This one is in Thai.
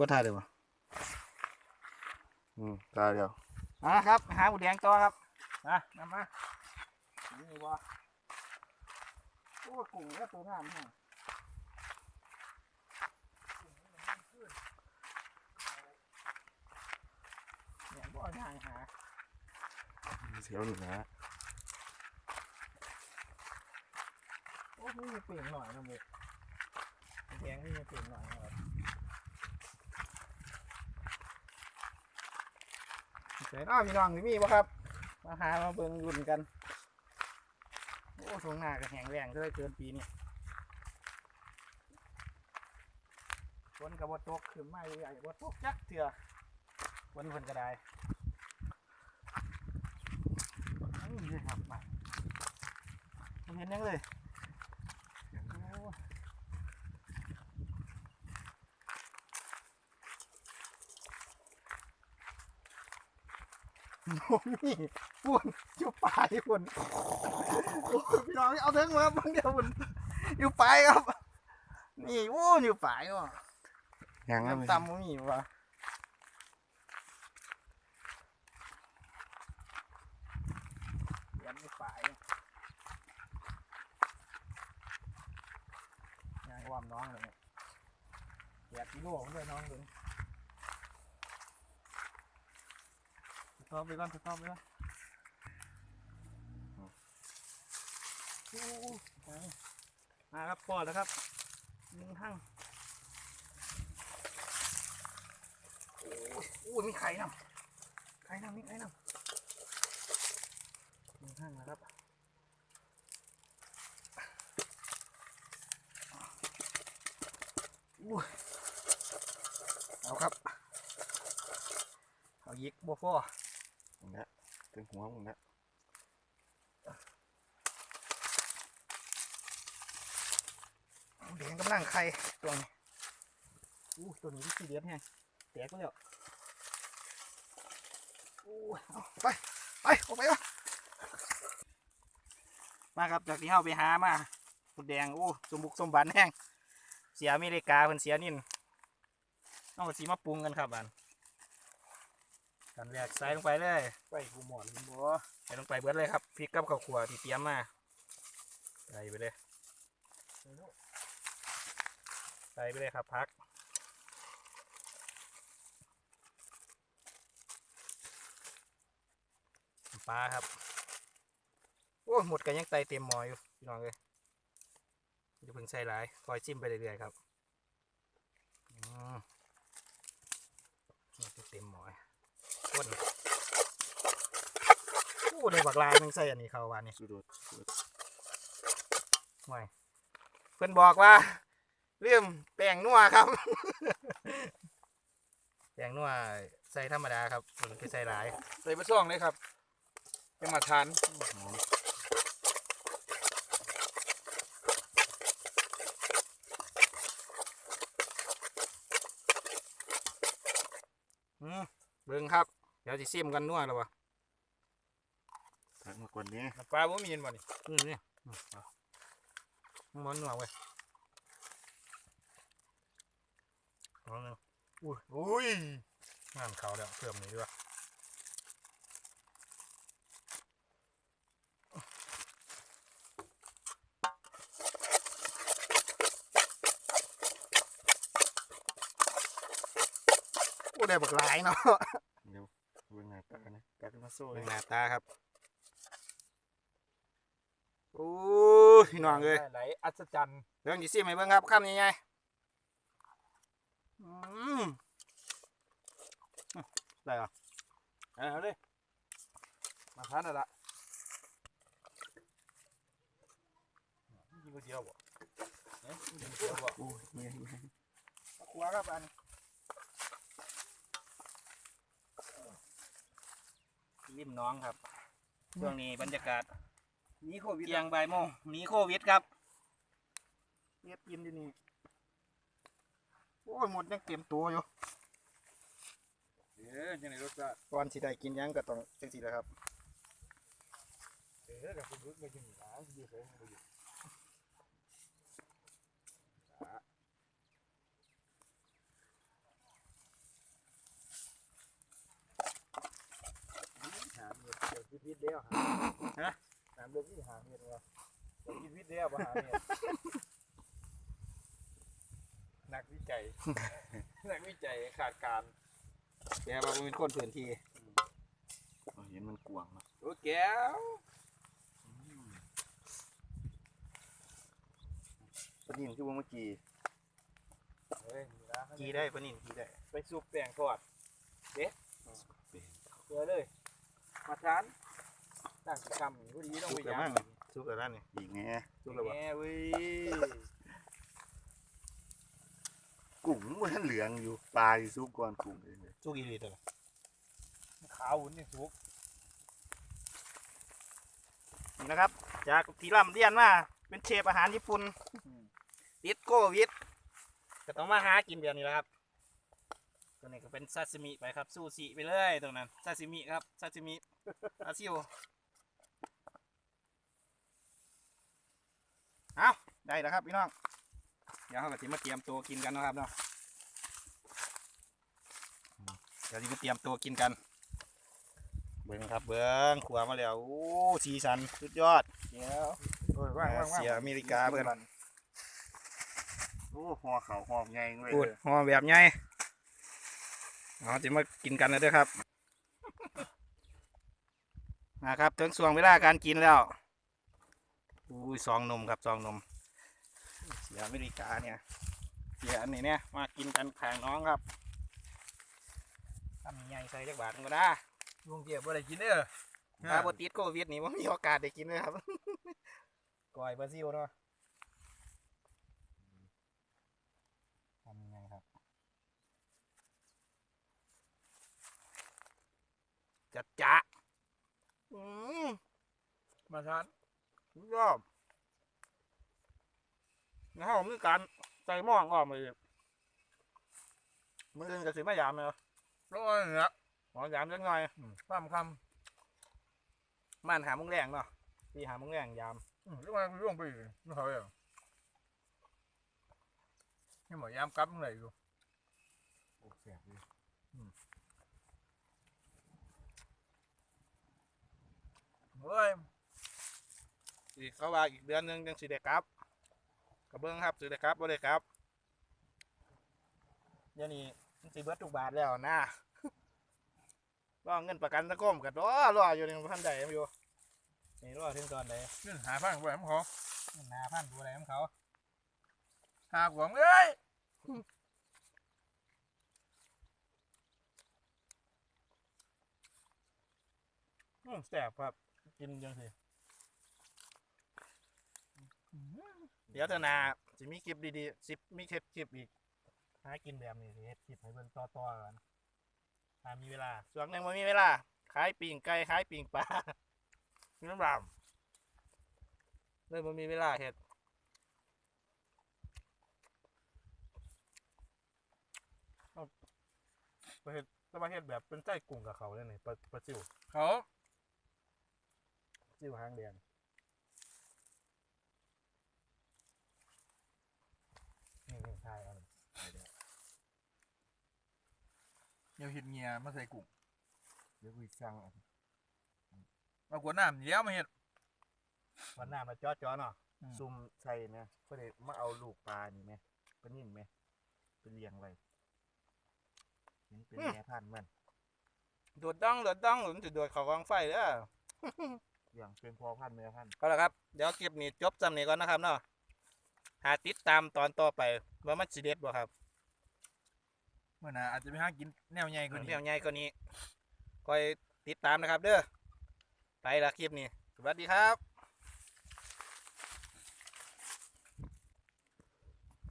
กดท่าเดี๋ยวบ่อืมตาเดียวอะครับ หาหมูแดงต่อครับอะนำมานี่บ่โอ้กุ้งแล้วตัวงามฮะเนี่ยบ่ง่ายหาเสียวหนึ่งนะโอ้มีเปลี่ยนหน่อยนะหมูแดงมีเปลี่ยนหน่อยนะครับเดี๋ยว น้องพี่น้องสิมีบ่ครับ มาหามาเบิ่งรุ่นกัน โอ้ทรงหน้าก็แห้งแรงเลยเกินปีนี้ฝนกับบตกขึ้นมาใหญ่ๆบ่ตกจักเถื่อฝนเพิ่นก็ได้นี่ครับมาผมเห็นยังเลยโอ้ ผมนี่ฝุ่นอยู่ป่าที่ฝุ่นโอ้ยพี่น้องเอาเถิงมาบางเดียวมันอยู่ปลายครับ นี่โอ้อยู่ปลายเนาะยังแล้วน้ำตำมันมีวะยันอยู่ปลายเนี่ยงานความน้องเลยเนี่ยแปดกิโลผมด้วยน้องเลย ทอบไปก่อนทอบไปก่อนโอ้ไปมาครับปอดแล้วครับหนึ่งทั้งโอ้ยมีไข่นำไข่นำมีไข่นำหนึ่งทั้งนะครับอู้เอาครับ เอายิกบัวฟอ มึงนะถึงหัวมึงนะเอาแดงกำลังไข่ตัวนี้อู้ตัวนี้ที่สีเดือดแฮงแตกไปแล้วอู้ยเอาไป ไป ออกไปวะมาครับจากที่เฮาไปหามาสุดแดงโอ้สมบุกสมบันแห้งเสียอเมริกาเพิ่นเสียนินเอาสีมาปรุงกันครับอัน กันแรกใส่ลงไปเลยไปกูหมอนมันบ่ใส่ลงไปเบิดเลยครับพริกกับข้าวคั่วที่เตรียมมาใส่ไปเลยใส่ไปเลยครับพักปลาครับโอ้หมดกันยังไตเต็มหมออยู่พี่น้องเลยจะเพิ่งใส่หลายคอยจิ้มไปเรื่อยๆครับอืมนี่จะเต็มหมอข้นโอ้ ได้บักลายหนึงใส่อันนี้เข้าวานนี่สุดดสุดห่วยเพื่อนบอกว่าเรื่องแป้งนัวครับ แป้งนัวใส่ธรรมดาครับมันคือใส่หลาย ใส่ไปช่องเลยครับยังมาทานหอมอืมเบิ่งครับ เดี๋ยวจะซิมกันนัวแล้ววะ ทักมาก่อนนี้น้ำปลาบ่มีเห็นบ่นี่อืมนี่อืมเอามันนัวเว้ยเอาหนึ่งอุ้ยอุ้ยงานเขาแล้วเพิ่มนี่ด้วยโอ้ได้บักหลายเนาะเดี๋ยวเบิ่งหน้าตานะตักมาโซ่เลเบิ่ยงหน้าตาครับโอ้ยพี่น้องเลยไหลอัศจรรย์เรื่องจีซี่ไหมเบิ่งครับคำยังไงอืมได้เหรอเอาเลยมาทานน่ะละกินก๋วยเตี๋ยวบ่เอ๊ะกินก๋วยเตี๋ยวบ่โอ้ยเงี้ยเงี้ยครัวครับอันริมน้องครับช่วงนี้บรรยากาศ หนีโควิดเที่ยงบโมงหนีโควิดครับเรียบกินอยู่นี่ โอ้ยหมดยังเต็มตัวอยู่เอ๊ะยังไงรสชาติอนสิได้กินยังก็ต้องจังสิแล้วครับ เอ๊ะกับคุณรุ่ก็ยังหลายอยู่เลยบ่อยู่หาเงิเดี๋ยวชีวิแล้วฮะ น้ำเลือกที่หาเมียวะผมกินวิทย์แล้วมาหาเมียนักวิจัย นักวิจัยขาดการแกว่าเป็นคนพื้นที่เราเห็นมันกวางเนาะโอ้แก้วปะนิ่มคือว่าเมื่อกี้เฮ้ยมีนะกีได้ปะนี่กีได้ ไปซุปแป้งทอดเด็ดเป็นเจอเลย มาทาน ตั้งกิจกรรมอยู่พอดีต้องไปยามซุปแล้วนั่นนี่อีกไงซุปแล้วบ่แง่เว้ยกุ้งมันเหลืองอยู่ปลาอยู่ซุปก่อนกุ้งเลยเนี่ยซุปอีหลีตัวละขาวหุ่นนี่ซุปนี่นะครับ จากที่ร่ำเรียนมาเป็นเชฟอาหารญี่ปุ่นติดโควิดก็ต้องมาหากินแบบนี้แหละครับตัวนี้ก็เป็นซาซิมิไปครับซูชิไปเลยตรงนั้นซาซิมิครับซาซิมิอาซิโอเอา ได้แล้วครับพี่น้อง เดี๋ยวเราก็จะมาเตรียมตัวกินกันเนาะครับเนาะอืมเดี๋ยวจะมาเตรียมตัวกินกัน เบิ้งครับเบิ้งขัวมาแล้วโอ้สีสันสุดยอด เดี๋ยวโอ้ยว่างว่างว่างเสียอเมริกาเพื่อนโอ้ห่อขาวห่อไงเว้ยพูดห่อแบบใหญ่เอาจะมากินกันแล้วเด้วยครับมาครับถึงช่วงเวลาการกินแล้วอุ้ยซองนมครับซองนม เสียอเมริกาเนี่ยเสียอันนี้เนี่ยมากินกันแข่งน้องครับทำใหญ่ใส่จักบาทหนึ่งก็ได้ลุงเกียบอะไรกินเด้อถ้าบติดโควิดนี่ว่ามีโอกาสได้กินเลยครับก่อยบราซิลเนาะทำยังไงครับ จัดจะอืมมาทานสุดยอด นะครับผมมีการใส่หม้องออกมาอีกมืออื่นกับสิมายามเลยร้อยเนี่ยหมอยามจังหน่อยข้ามคม่านหามุงแรงเนาะพี่หามุงแรงยามำอืมแล้วมันร่วงไปอีกไม่เขาอย่างนี่หมอยามกลับเมื่อไหร่อยู่โอ้แสบเลยเฮ้ยอีกเขาว่าอีกเดือนหนึงจังสิได้กลับ กระเบื้องครับสิได้กลับบ่ได้กลับเดี๋ยวนี้มันสิเบิดทุกบาทแล้วนะรอเงินประกันสังคมกันรอรออยู่ในพันใดอยู่นี่รอถึงตอนใดขึ้นหาพังไปมั้งเขาเงินหาพันดูอะไรของเขาหาขวางเอ้ยอืมแสบครับกินจังสิ เดี๋ยวเถอะนาสิมีคลิปดีๆสิมีคลิปคลิปอีกหากินแบบนี้สิเฮ็ดคลิปให้เบิ่งต่อๆกันถ้ามีเวลาส่วนหนึ่งมันมีเวลาขายปิ่งไก่ขายปิ่งปลาเงินบาเลยมันมีเวลาเฮ็ดเอาไปเฮ็ดแล้วมาเฮ็ดแบบเป็นไส้กุ้งกับเขาเลยนี่ปลาปลาซิวเขาซิวหางแดง นี่นี่ทายเอานี่เดี๋ยวเห็ดเงียมาใส่กุ้งเดี๋ยวกูสั่งเอาเอากวดน้ำเดี๋ยวมาเห็ดวันหน้ามาจ้อจ้อๆเนาะซุ่มใส่นะเพื่อได้มาเอาลูกปลานี่ไหมปะนิ่มไหมไปเลี้ยงไว้เห็นเป็นแม่พันธุ์มันโดดดังโดดดังหรือจะโดดเขากองไฟเด้ออย่างเป็นพอพันธุ์แม่พันธุ์ก็แล้วครับ เดี๋ยวคลิปนี้จบจำนี้ก่อนนะครับเนาะ หาติดตามตอนต่อไปว่ามันสิเด็ดบ่ครับเมื่อหน่าอาจจะไปหากินแนวใหญ่กว่านี้ เรื่องใหญ่กว่านี้คอยติดตามนะครับ เด้อไปละคลิปนี้สวัสดีครับ